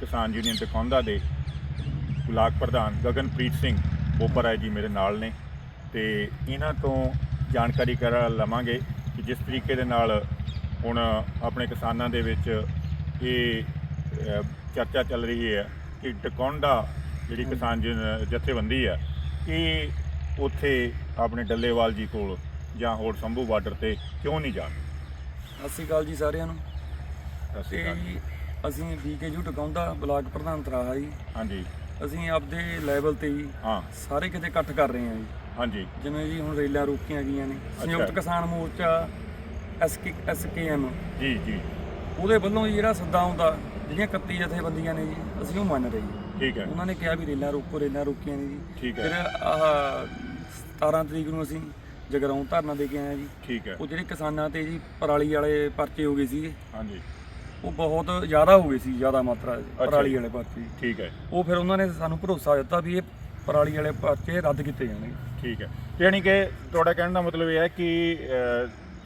ਕਿਸਾਨ ਯੂਨੀਅਨ ਟਕੌਂਦਾ ਦੇ ਬਲਾਕ ਪ੍ਰਧਾਨ ਗਗਨਪ੍ਰੀਤ ਸਿੰਘ ਬੋਪਰ ਹੈ ਜੀ ਮੇਰੇ ਨਾਲ ਨੇ ਤੇ ਇਹਨਾਂ ਤੋਂ ਜਾਣਕਾਰੀ ਕਰ ਲਵਾਂਗੇ ਕਿ ਜਿਸ ਤਰੀਕੇ ਦੇ ਨਾਲ ਹੁਣ ਆਪਣੇ ਕਿਸਾਨਾਂ ਦੇ ਵਿੱਚ ਇਹ ਚਰਚਾ ਚੱਲ ਰਹੀ ਹੈ ਕਿ ਟਕੌਂਡਾ ਜਿਹੜੀ ਕਿਸਾਨ ਜਥੇਬੰਦੀ ਹੈ ਇਹ ਉੱਥੇ ਆਪਣੇ ਡੱਲੇਵਾਲ ਜੀ ਕੋਲ ਜਾਂ ਹੋਰ ਸੰਭੂ ਬਾਰਡਰ ਤੇ ਕਿਉਂ ਨਹੀਂ ਜਾ ਸਤਿ ਸ਼੍ਰੀ ਅਕਾਲ ਜੀ ਸਾਰਿਆਂ ਨੂੰ। ਸਤਿ ਸ਼੍ਰੀ ਅਕਾਲ ਜੀ, ਅਸੀਂ ਬੀਕੇਯੂ ਟਿਕਾਉਂਦਾ ਬਲਾਕ ਪ੍ਰਧਾਨ ਤਰਾਹਾ ਜੀ। ਹਾਂਜੀ। ਅਸੀਂ ਆਪਦੇ ਲੈਵਲ ਤੇ ਜੀ ਹਾਂ। ਸਾਰੇ ਕਿਤੇ ਇਕੱਠ ਕਰ ਰਹੇ ਹਾਂ ਜੀ। ਹਾਂਜੀ। ਜਿਵੇਂ ਜੀ ਹੁਣ ਰੇਲਾਂ ਰੋਕੀਆਂ ਗਈਆਂ ਨੇ। ਸੰਯੁਕਤ ਕਿਸਾਨ ਮੋਰਚਾ ਐਸਕੇ ਐਸਕੇਐਮ ਜੀ ਜੀ। ਉਹਦੇ ਵੱਲੋਂ ਜਿਹੜਾ ਸੱਦਾ ਆਉਂਦਾ ਜਿਹੜੀਆਂ 31 ਜਥੇਬੰਦੀਆਂ ਨੇ ਜੀ ਅਸੀਂ ਉਹ ਮੰਨ ਰਹੇ ਜੀ ਠੀਕ ਹੈ। ਉਹਨਾਂ ਨੇ ਕਿਹਾ ਵੀ ਰੇਲਾਂ ਰੋਕੋ ਰੇਲਾਂ ਰੋਕੀਆਂ ਨੇ ਜੀ। ਠੀਕ ਹੈ। ਫਿਰ ਆਹ 17 ਤਰੀਕ ਨੂੰ ਅਸੀਂ ਜਗਰਾਉਂ ਧਰਨਾ ਦੇ ਕੇ ਆਏ ਜੀ। ਠੀਕ ਹੈ। ਉਹ ਜਿਹੜੇ ਕਿਸਾਨਾਂ ਤੇ ਜੀ ਪਰਾਲੀ ਵਾਲੇ ਪਰਚੇ ਹੋ ਗਏ ਸੀਗੇ। ਹਾਂਜੀ। ਉਹ ਬਹੁਤ ਜ਼ਿਆਦਾ ਹੋ ਗਏ ਸੀ ਜ਼ਿਆਦਾ ਮਾਤਰਾ ਦੇ ਪਰਾਲੀ। ਵਾਲੇ ਪਰਚੇ। ਠੀਕ ਹੈ। ਉਹ ਫਿਰ ਉਹਨਾਂ ਨੇ ਸਾਨੂੰ ਭਰੋਸਾ ਦਿੱਤਾ ਵੀ ਇਹ ਪਰਾਲੀ ਵਾਲੇ ਪਰਚੇ ਰੱਦ ਕੀਤੇ ਜਾਣਗੇ। ਠੀਕ ਹੈ। ਯਾਨੀ ਕਿ ਤੁਹਾਡਾ ਕਹਿਣ ਦਾ ਮਤਲਬ ਇਹ ਹੈ ਕਿ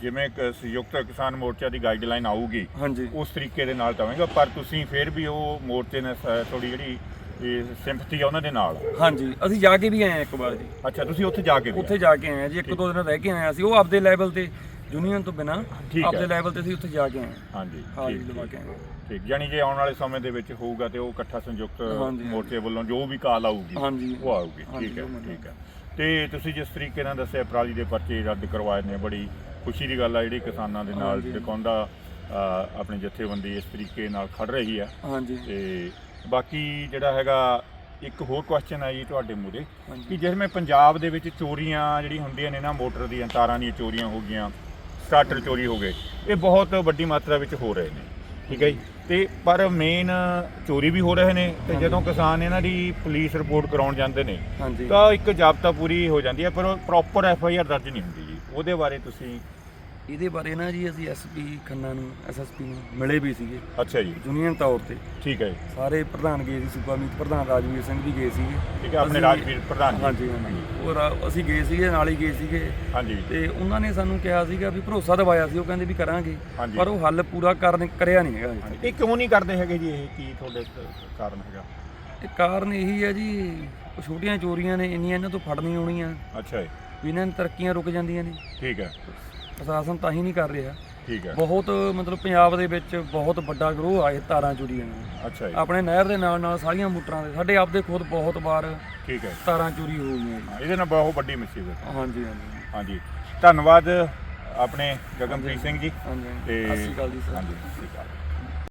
ਜਿਵੇਂ ਸੰਯੁਕਤ ਕਿਸਾਨ ਮੋਰਚਾ ਦੀ ਗਾਈਡਲਾਈਨ ਆਊਗੀ ਹਾਂਜੀ। ਉਸ ਤਰੀਕੇ ਦੇ ਨਾਲ ਤਵੇਂਗਾ ਪਰ ਤੁਸੀਂ ਫਿਰ ਵੀ ਉਹ ਮੋਰਚੇ ਨਾਲ ਸ- ਥੋੜੀ ਜਿਹੜੀ ਇਹ ਸਿੰਪਥੀ ਆ ਉਹਨਾਂ ਦੇ ਨਾਲ? ਹਾਂਜੀ ਅਸੀਂ ਜਾ ਕੇ ਵੀ ਆਏ ਹਾਂ ਇੱਕ ਵਾਰ ਜੀ। ਅੱਛਾ ਤੁਸੀਂ ਉੱਥੇ ਜਾ ਕੇ ਵੀ ਉੱਥੇ ਜਾ ਕੇ ਆਏ ਹਾਂ ਜੀ ਇੱਕ ਦੋ ਦਿਨ ਰਹਿ ਕੇ ਆਏ ਹਾਂ ਅਸੀਂ ਉਹ ਆਪਦੇ ਲੈਵਲ ਤੇ ਯੂਨੀਅਨ ਤੋਂ ਬਿਨਾ ਠੀਕ ਹੈ। ਲੈਵਲ ਤੇ ਅਸੀਂ ਉੱਥੇ ਜਾ ਕੇ ਆਏ ਹਾਂ। ਹਾਂਜੀ ਹਾਜ਼ਰੀ ਠੀਕ ਲਵਾ ਕੇ ਆਏ ਹਾਂ। ਠੀਕ ਯਾਨੀ ਜੇ ਆਉਣ ਵਾਲੇ ਸਮੇਂ ਦੇ ਵਿੱਚ ਹੋਊਗਾ ਤੇ ਉਹ ਇਕੱਠਾ ਸੰਯੁਕਤ ਹਾਂਜੀ, ਮੋਰਚੇ ਵੱਲੋਂ ਜੋ ਵੀ ਕਾਲ ਆਊਗੀ ਹਾਂਜੀ। ਉਹ ਆਊਗੀ। ਹਾਂਜੀ, ਠੀਕ ਹੈ ਉਹ ਮੰਨਿਆ। ਠੀਕ ਹੈ। ਤੇ ਤੁਸੀਂ ਜਿਸ ਤਰੀਕੇ ਨਾਲ ਦੱਸਿਆ ਪਰਾਲੀ ਦੇ ਪਰਚੇ ਰੱਦ ਕਰਵਾਏ ਨੇ ਬੜੀ ਖੁਸ਼ੀ ਦੀ ਗੱਲ ਆ ਜਿਹੜੀ ਕਿਸਾਨਾਂ ਦੇ ਨਾਲ ਹਾਂਜੀ। ਟਿਕਾਉਂਦਾ ਆਪਣੀ ਜਥੇਬੰਦੀ ਇਸ ਤਰੀਕੇ ਨਾਲ ਖੜ ਰਹੀ ਆ। ਹਾਂਜੀ। ਤੇ ਬਾਕੀ ਜਿਹੜਾ ਹੈਗਾ ਇੱਕ ਹੋਰ ਕੁਐਸਚਨ ਹੈ ਜੀ ਤੁਹਾਡੇ ਮੂਰੇ ਹਾਂਜੀ। ਕਿ ਜਿਵੇਂ ਪੰਜਾਬ ਦੇ ਵਿੱਚ ਚੋਰੀਆਂ ਜਿਹੜੀ ਹੁੰਦੀਆਂ ਨੇ ਨਾ ਮੋਟਰ ਦੀਆਂ ਤਾਰਾਂ ਦੀਆਂ ਚੋਰੀਆਂ ਹੋ ਗਈਆਂ ਸਟਾਰਟਰ ਚੋਰੀ ਹੋ ਗਏ। ਇਹ ਬਹੁਤ ਵੱਡੀ ਮਾਤਰਾ ਵਿੱਚ ਹੋ ਰਹੇ ਨੇ। ਠੀਕ ਹੈ ਜੀ? ਤੇ ਪਰ ਮੇਨ ਚੋਰੀ ਵੀ ਹੋ ਰਹੇ ਨੇ ਤੇ ਜਦੋਂ ਕਿਸਾਨ ਇਹਨਾਂ ਦੀ ਪੁਲਿਸ ਰਿਪੋਰਟ ਕਰਾਉਣ ਜਾਂਦੇ ਨੇ ਹਾਂਜੀ। ਤਾਂ ਇੱਕ ਜਾਬਤਾ ਪੂਰੀ ਹੋ ਜਾਂਦੀ ਹੈ ਪਰ ਪ੍ਰੋਪਰ ਐਫ ਆਈ ਆਰ ਦਰਜ ਨਹੀਂ ਹੁੰਦੀ ਜੀ। ਉਹਦੇ ਬਾਰੇ ਤੁਸੀਂ ਇਹਦੇ ਬਾਰੇ ਨਾ ਜੀ ਅਸੀਂ ਐਸਪੀ ਖੰਨਾ ਨੂੰ ਐਸਐਸਪੀ ਨੂੰ ਮਿਲੇ ਵੀ ਸੀਗੇ। ਅੱਛਾ ਜੀ। ਯੂਨੀਅਨ ਤੌਰ ਤੇ। ਠੀਕ ਹੈ ਜੀ। ਸਾਰੇ ਪ੍ਰਧਾਨ ਗਏ ਸੀ ਸੂਬਾ ਮੀਤ ਪ੍ਰਧਾਨ ਰਾਜਵੀਰ ਸਿੰਘ ਵੀ ਗਏ ਸੀਗੇ। ਠੀਕ ਹੈ ਆਪਣੇ ਅਸੀਂ- ਰਾਜਵੀਰ ਪ੍ਰਧਾਨ ਜੀ। ਹਾਂਜੀ ਹਾਂਜੀ। ਉਹ ਰਾ- ਅਸੀਂ ਗਏ ਸੀਗੇ ਨਾਲ ਹੀ ਗਏ ਸੀਗੇ। ਹਾਂਜੀ। ਤੇ ਉਹਨਾਂ ਨੇ ਸਾਨੂੰ ਕਿਹਾ ਸੀਗਾ ਵੀ ਭਰੋਸਾ ਦਿਵਾਇਆ ਸੀ ਉਹ ਕਹਿੰਦੇ ਵੀ ਕਰਾਂਗੇ। ਹਾਂਜੀ। ਪਰ ਉਹ ਹੱਲ ਪੂਰਾ ਕਰਨ ਕਰਿਆ ਨਹੀਂ ਹੈਗਾ ਤੱਕ। ਇਹ ਕਿਉਂ ਨਹੀਂ ਕਰਦੇ ਹੈਗੇ ਜੀ ਇਹ ਕੀ ਤੁਹਾਡੇ ਕਾਰਨ ਹੈਗਾ? ਇਹ ਕਾਰਨ ਇਹੀ ਹੈ ਜੀ ਉਹ ਛੋਟੀਆਂ ਚੋਰੀਆਂ ਨੇ ਇੰਨੀਆਂ ਇਹਨਾਂ ਤੋਂ ਫੜ ਨਹੀਂ ਆਉਣੀਆਂ ਅੱਛਾ ਜੀ। ਵੀ ਇਹਨਾਂ ਦੀਆਂ ਤਰੱਕੀਆਂ ਰੁਕ ਜਾਂਦੀਆਂ ਨੇ। ਠੀਕ ਹੈ। ਪ੍ਰਸ਼ਾਸਨ ਤਾਂ ਹੀ ਨਹੀਂ ਕਰ ਰਿਹਾ। ਠੀਕ ਹੈ। ਬਹੁਤ ਮਤਲਬ ਪੰਜਾਬ ਦੇ ਵਿੱਚ ਬਹੁਤ ਵੱਡਾ ਗਰੋਹ ਆ ਇਹ ਤਾਰਾਂ ਚੋਰੀਆਂ ਦਾ ਅੱਛਾ ਜੀ। ਆਪਣੇ ਨਹਿਰ ਦੇ ਨਾਲ ਨਾਲ ਸਾਰੀਆਂ ਮੋਟਰਾਂ ਦੇ ਸਾਡੇ ਆਪਦੇ ਖੁਦ ਬਹੁਤ ਵਾਰ ਠੀਕ ਹੈ ਤਾਰਾਂ ਚੋਰੀ ਹੋ ਗਈਆਂ ਜੀ। ਇਹਦੇ ਨਾਲ ਬਹੁਤ ਵੱਡੀ ਮੁਸੀਬਤ ਹੈ। ਹਾਂਜੀ ਹਾਂਜੀ। ਹਾਂਜੀ। ਧੰਨਵਾਦ ਆਪਣੇ ਗਗਨਪ੍ਰੀਤ ਸਿੰਘ ਜੀ। ਹਾਂਜੀ। ਤੇ ਸਤਿ ਸ਼੍ਰੀ ਅਕਾਲ ਜੀ ਸਰ। ਹਾਂਜੀ ਸਤਿ ਸ਼੍ਰੀ ਅਕਾਲ।